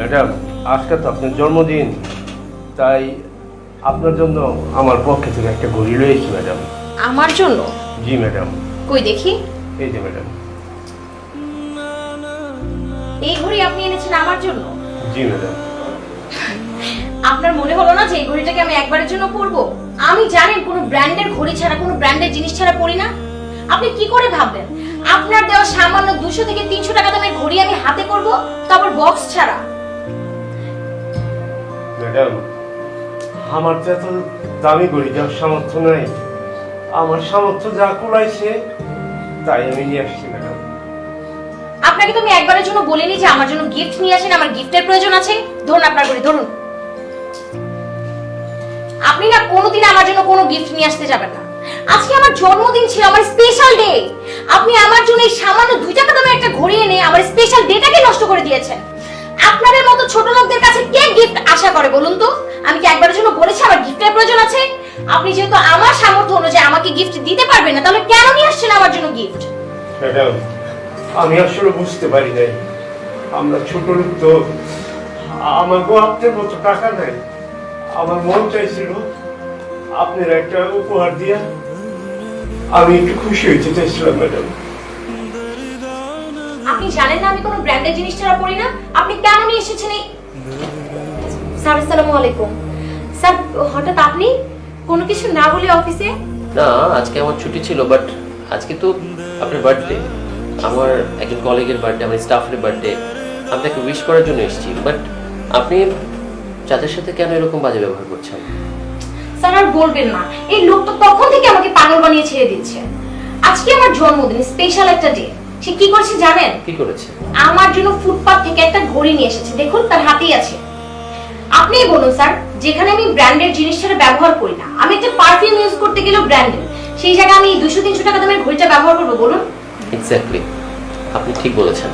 Madam আজকে তো আপনার জন্মদিন। তাই আপনার জন্য আমার পক্ষে থেকে একটা ঘড়ি রয়েছে ম্যাডাম। আমার জন্য? জি ম্যাডাম। কই দেখি? এই যে ম্যাডাম। এই ঘড়ি আপনি এনেছেন আমার জন্য? জি ম্যাডাম। আপনার মনে হলো না যে এই ঘড়িটাকে আমি একবারের জন্য পরবো? আমি জানেন কোনো ব্র্যান্ডের ঘড়ি ছাড়া কোনো ব্র্যান্ডের জিনিস ছাড়া পরি না। আপনি কি করে ভাবলেন? আপনার দেওয়া সামান্য দুশো থেকে তিনশো টাকা দামের ঘড়ি আমি হাতে করব তারপর বক্স ছাড়া। ম্যাডাম আমার তো এত দামি ঘড়ি যাওয়ার সামর্থ্য নাই। আমার সামর্থ্য যা কুলাইছে, তাই আমি নিয়ে আসছি, ম্যাডাম। আপনাকে তো আমি একবারের জন্য বলিনি যে আমার জন্য গিফট নিয়ে আসেন, আমার গিফটের প্রয়োজন আছে। ধরুন আপনার ঘড়ি ধরুন। আপনি না কোনোদিন আমার জন্য কোনো গিফট নিয়ে আসতে যাবেন না। আজকে আমার জন্মদিন ছিল, আমার স্পেশাল ডে আপনি আমার জন্য এই সামান্য দুই টাকা দামের একটা ঘড়ি এনে আমার করে বলুন তো? আমি কি একবারের জন্য বলেছি আমার গিফটের প্রয়োজন আছে? আপনি যেহেতু আমার সামর্থ্য অনুযায়ী আমাকে গিফট দিতে পারবেন না তাহলে কেন নিয়ে আসছেন আমার জন্য গিফট ম্যাডাম আমি আসলে বুঝতে পারি নাই। আমরা ছোট লোক তো। আমার গো আপনার মতো টাকা নাই আমার মন চাইছিল আপনার একটা উপহার দিয়া আমি একটু খুশি হইতে চাইছিলাম ম্যাডাম। আপনি জানেন না আমি কোনো ব্র্যান্ডের জিনিস ছাড়া পরি না? আপনি কেন নিয়ে এসেছেন এই স্যার আসসালামু আলাইকুম। স্যার হঠাৎ আপনি কোনো কিছু না বলে অফিসে? না আজকে আমার ছুটি ছিল বাট আজকে তো আপনার বার্থডে আমার একজন কলিগের বার্থডে আমার স্টাফের বার্থডে আমি তাকে উইশ করার জন্য এসেছি বাট আপনি সাথে কেন এরকম বাজে ব্যবহার করছেন? স্যার আর বলবেন না। এই লোক তো তখন থেকে আমাকে পাগল বানিয়ে ছেড়ে দিচ্ছে। আজকে আমার জন্মদিন স্পেশাল একটা ডে সে কি করছে জানেন? কি করেছে? আমার জন্য ফুটপাথ থেকে একটা ঘড়ি নিয়ে এসেছে। দেখুন তার হাতেই আছে। আপনিই বলুন স্যার, যেখানে আমি ব্র্যান্ডের জিনিস ব্যবহার করি না। আমি একটা পারফিউম ইউজ করতে গেলেও ব্র্যান্ডের সেই জায়গায় আমি দুশো, তিনশো টাকা দামের ঘড়িটা ব্যবহার করব, বলুন। এক্স্যাক্টলি আপনি ঠিক বলেছেন।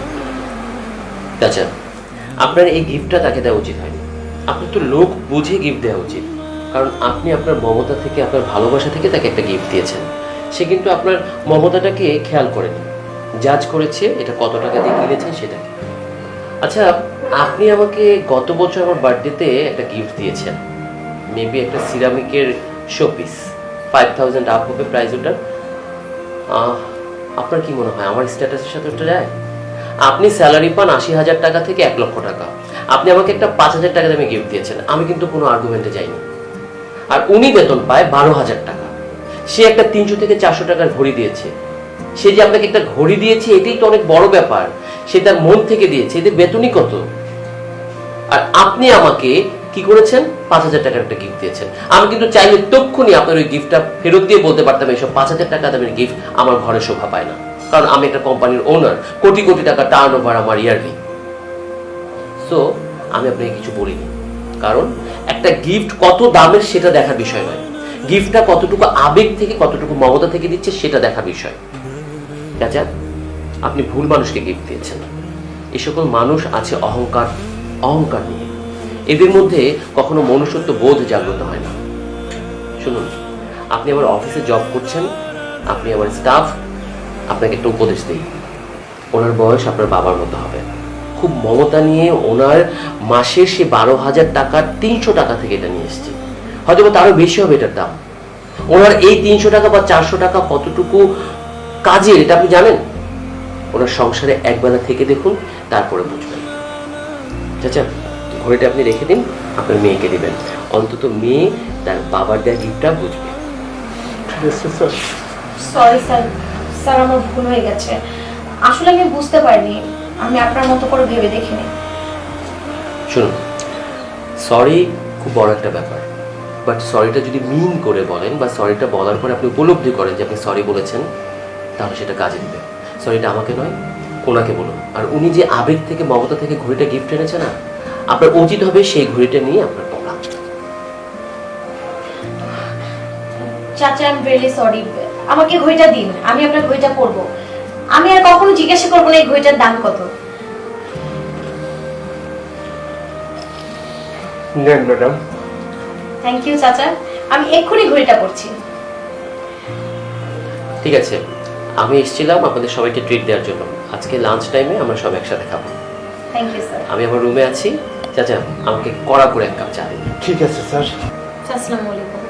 আচ্ছা আপনার এই গিফটটা তাকে দেওয়া উচিত হয়নি? আপনার তো লোক বুঝে গিফট দেওয়া উচিত। কারণ আপনি আপনার মমতা থেকে, আপনার ভালোবাসা থেকে তাকে একটা গিফট দিয়েছেন। সে কিন্তু আপনার মমতাটাকে খেয়াল করেনি। জাজ করেছে, এটা কত টাকা দিয়ে কিনেছেন সেটাকে। আচ্ছা আপনি আমাকে গত বছর আমার বার্থডেতে একটা গিফট দিয়েছেন। মেবি একটা সিরামিকের শোপিস ফাইভ থাউজেন্ড আপ হবে প্রাইস ওটার। আপনার কি মনে হয়, আমার স্ট্যাটাসের সাথে ওটা যায়? আপনি স্যালারি পান আশি হাজার টাকা থেকে এক লক্ষ টাকা। আপনি আমাকে একটা পাঁচ হাজার টাকা দামে গিফট দিয়েছেন। আমি কিন্তু কোনো আর্গুমেন্টে যাইনি। আর উনি বেতন পায় বারো হাজার টাকা। সে একটা তিনশো থেকে চারশো টাকার ঘড়ি দিয়েছে। সে যে আপনাকে একটা ঘড়ি দিয়েছে, এটাই তো অনেক বড় ব্যাপার। সে তার মন থেকে দিয়েছে, এদের বেতনই কত? আর আপনি আমাকে কি করেছেন? পাঁচ হাজার টাকার একটা গিফট দিয়েছেন। আমি কিন্তু চাইলে তক্ষুনি আপনার ওই গিফটটা ফেরত দিয়ে বলতে পারতাম, এইসব পাঁচ হাজার টাকা দামের গিফট আমার ঘরে শোভা পায় না। কারণ আমি একটা কোম্পানির ওনার কোটি কোটি টাকা টার্ন ওভার আমার ইয়ারলি সো আমি আপনাকে কিছু বলিনি। কারণ একটা গিফট কত দামের সেটা দেখার বিষয় নয়। গিফটটা কতটুকু আবেগ থেকে, কতটুকু মমতা থেকে দিচ্ছে সেটা দেখার বিষয়। চাচা আপনি ভুল মানুষকে গিফট দিয়েছেন। এই সকল মানুষ আছে অহংকার অহংকার নিয়ে। এদের মধ্যে কখনো মনুষ্যত্ব বোধ জাগ্রত হয় না। শুনুন, আপনি আমার অফিসে জব করছেন, আপনি আমার স্টাফ আপনাকে একটা উপদেশ দিই। ওনার বয়স আপনার বাবার মতো হবে। খুব মমতা নিয়ে ওনার মাসের সে বারো হাজার টাকার তিনশো টাকা থেকে এটা নিয়ে এসছে। হয়তো বা তারও বেশি হবে এটার দাম। ওনার এই তিনশো টাকা বা চারশো টাকা কতটুকু কাজের, এটা আপনি জানেন? ওনার সংসারে একবেলা থেকে দেখুন তারপরে বুঝবেন। চাচা ঘড়িটা আপনি রেখে দিন আপনার মেয়েকে দিবেন। অন্তত মেয়ে তার বাবার দেওয়া গিফটটা বুঝবে। ঠিক আছে স্যার। Sorry sir. স্যার আমার ভুল হয়ে গেছে। আসলে আমি বুঝতে পারিনি। আমি আপনার মতো করে ভেবে দেখিনি। শুনুন সরি খুব বড় একটা ব্যাপার। বাট সরিটা যদি মিন করে বলেন বা সরিটা বলার পরে আপনি উপলব্ধি করেন যে আপনি সরি বলেছেন তাহলে সেটা কাজে দিবে। সরিটা আমাকে নয় ওনাকে বলুন। আর উনি যে আবেগ থেকে মমতা থেকে ঘড়িটা গিফট এনেছে না আপনার উচিত হবে সেই ঘড়িটা নিয়ে আপনার পড়া চাচা আই এম রিয়েলি সরি আমাকে ঘড়িটা দিন আমি আপনার ঘড়িটা পরবো। আমি আর কখনো জিজ্ঞাসা করব না এই ঘড়িটার দাম কত। নেন ম্যাডাম। থ্যাংক ইউ চাচা। আমি এক্ষুনি ঘড়িটা পরছি। ঠিক আছে। আমি এসেছিলাম আপনাদের সবাইকে ট্রিট দেওয়ার জন্য। আজকে লাঞ্চ টাইমে আমরা সব একসাথে খাব। থ্যাংক ইউ স্যার আমি আমার রুমে আছি। চাচা আমাকে কড়া করে এক কাপ চা দিন। ঠিক আছে স্যার আসসালামু আলাইকুম।